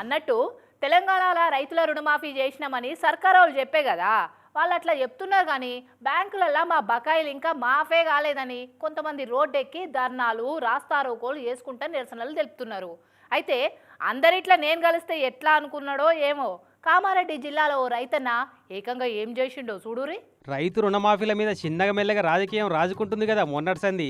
అన్నట్టు తెలంగాణలో రైతుల రుణమాఫీ చేసినామని సర్కార్ వాళ్ళు చెప్పే కదా. వాళ్ళు అట్లా చెప్తున్నారు కానీ బ్యాంకులలో మా బకాయిలు ఇంకా మాఫే కాలేదని కొంతమంది రోడ్డెక్కి ధర్నాలు రాస్తారోకోలు చేసుకుంటా నిరసనలు తెలుపుతున్నారు. అయితే అందరిట్లా నేను కలిస్తే ఎట్లా అనుకున్నాడో ఏమో. కామారెడ్డి జిల్లాలో ఓ రైతన్న ఏకంగా ఏం చేసిండో చూడురి రైతు రుణమాఫీల మీద చిన్నగా మెల్లగా రాజకీయం రాజుకుంటుంది కదా మొన్నటి సంది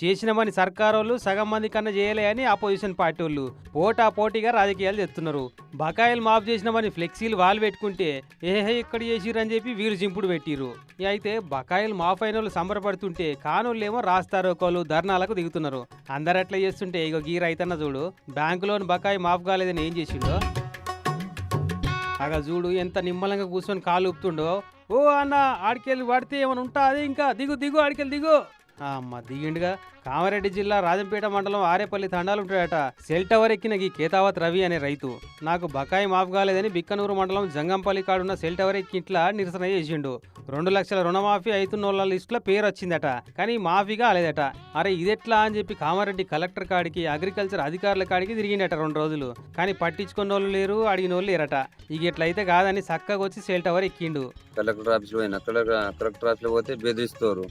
చేసినమని సర్కారోళ్ళు సగం మంది కన్నా చేయలే అని ఆపోజిషన్ పార్టీ వాళ్ళు పోటా పోటీగా రాజకీయాలు చేస్తున్నారు. బకాయిలు మాఫ్ చేసినమని ఫ్లెక్సీలు వాళ్ళు పెట్టుకుంటే ఏహే ఇక్కడ చేసిర్రు అని చెప్పి వీరు జింపుడు పెట్టిరు అయితే బకాయిలు మాఫ్ అయిన వాళ్ళు సంబరపడుతుంటే కానోళ్ళేమో రాస్తారోకోలు ధర్నాలకు దిగుతున్నారు. అందరట్లా చేస్తుంటే ఇగో గీ రైతన్న చూడు బ్యాంకులోని బకాయి మాఫ్ కాలేదని ఏం చేసిండో? అగ చూడు ఎంత నిమ్మలంగా కూర్చొని కాలు ఊపుతుండో. ఓ అన్న ఆడికెళ్ళి పడితే ఏమైనా ఉంటా? అది ఇంకా దిగు దిగు ఆడికెళ్ళి దిగు. అమ్మ దిగిండుగా. కామారెడ్డి జిల్లా రాజంపేట మండలం ఆరేపల్లి తండాలుంటాడట సెల్ టవర్ ఎక్కిన ఈ కేతావత్ రవి అనే రైతు. నాకు బకాయి మాఫ్ కాలేదని బిక్కనూరు మండలం జంగంపల్లి కాడున్న సెల్ టవర్ ఎక్కి ఇంట్లో నిరసన చేసిండు. రెండు లక్షల రుణమాఫీ అవుతున్న వాళ్ళ లిస్టులో పేరు వచ్చిందట. కానీ మాఫీగా కాలేదట అరే ఇదెట్లా అని చెప్పి కామారెడ్డి కలెక్టర్ కాడికి అగ్రికల్చర్ అధికారుల కాడికి తిరిగిండట రెండు రోజులు. కానీ పట్టించుకున్న వాళ్ళు లేరు అడిగిన వాళ్ళు లేరట. ఇక ఇట్లయితే కాదని చక్కగా వచ్చి సెల్ టవర్ ఎక్కిండు. కలెక్టర్ ఆఫీస్లో కలెక్టర్ కలెక్టర్ ఆఫీస్లో పోతే బెదిరిస్తారు.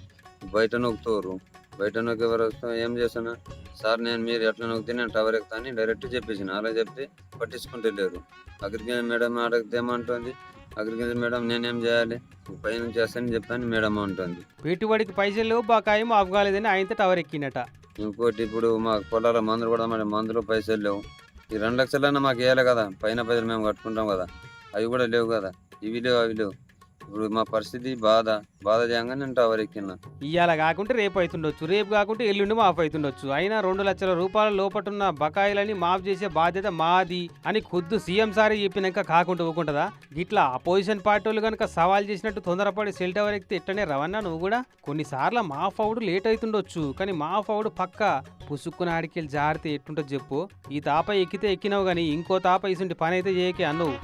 బయట నొక్కుతారు బయట నొక్కి ఎవరు వస్తాం ఏం చేస్తున్నా సార్ నేను మీరు ఎట్లా నొక్కితే నేను టవర్ ఎక్కుతాను డైరెక్ట్ చెప్పేసిన అలా చెప్తే పట్టించుకుంటే లేరు. అగ్రికల్చర్ మేడం అడిగితే ఏమంటుంది? అగ్రికల్చర్ మేడం నేనేం చేయాలి? పైన చేస్తానని చెప్పాను మేడం అంటుంది. పెట్టుబడికి పైసలు లేవు బకాయి మాఫ్ కాలేదని ఆయనతో టవర్ ఎక్కిండట ఇంకోటి ఇప్పుడు మా పొలాల మందులు కూడా మరి మందులు పైసలు లేవు. ఈ రెండు లక్షలన్నా మాకు వేయాలి కదా. పైన పైసలు మేము కట్టుకుంటాం కదా. అవి కూడా లేవు కదా. ఇవి లేవు అవి లేవు. ఇప్పుడు మా పరిస్థితి బాధ బాధ చేయగానే నేను టవర్ ఎక్కినా. ఇవాళ కాకుంటే రేపు అవుతుండొచ్చు రేపు కాకుంటే ఎల్లుండి మాఫ్ అవుతుండొచ్చు అయినా రెండు లక్షల రూపాయల లోపటున్న బకాయిలని మాఫ్ చేసే బాధ్యత మాది అని ఖుద్దు సీఎం సారే చెప్పినాక కాకుండా ఊకుంటుందా? గిట్లా అపోజిషన్ పార్టీ వాళ్ళు కనుక సవాల్ చేసినట్టు తొందరపడి సెల్ టవర్ ఎక్కితే ఎట్టనే రవన్నా నువ్వు కూడా? కొన్నిసార్లు మాఫ్ అవుడు లేట్ అవుతుండొచ్చు కానీ మాఫ్ అవుడు పక్క పుసుక్కున ఆడికెళ్ళి జారితే ఎట్టుంటుంది చెప్పు? ఈ తాప ఎక్కితే ఎక్కినావు కానీ ఇంకో తాప ఇసుంటి పని అయితే చేయకే అన్నవు.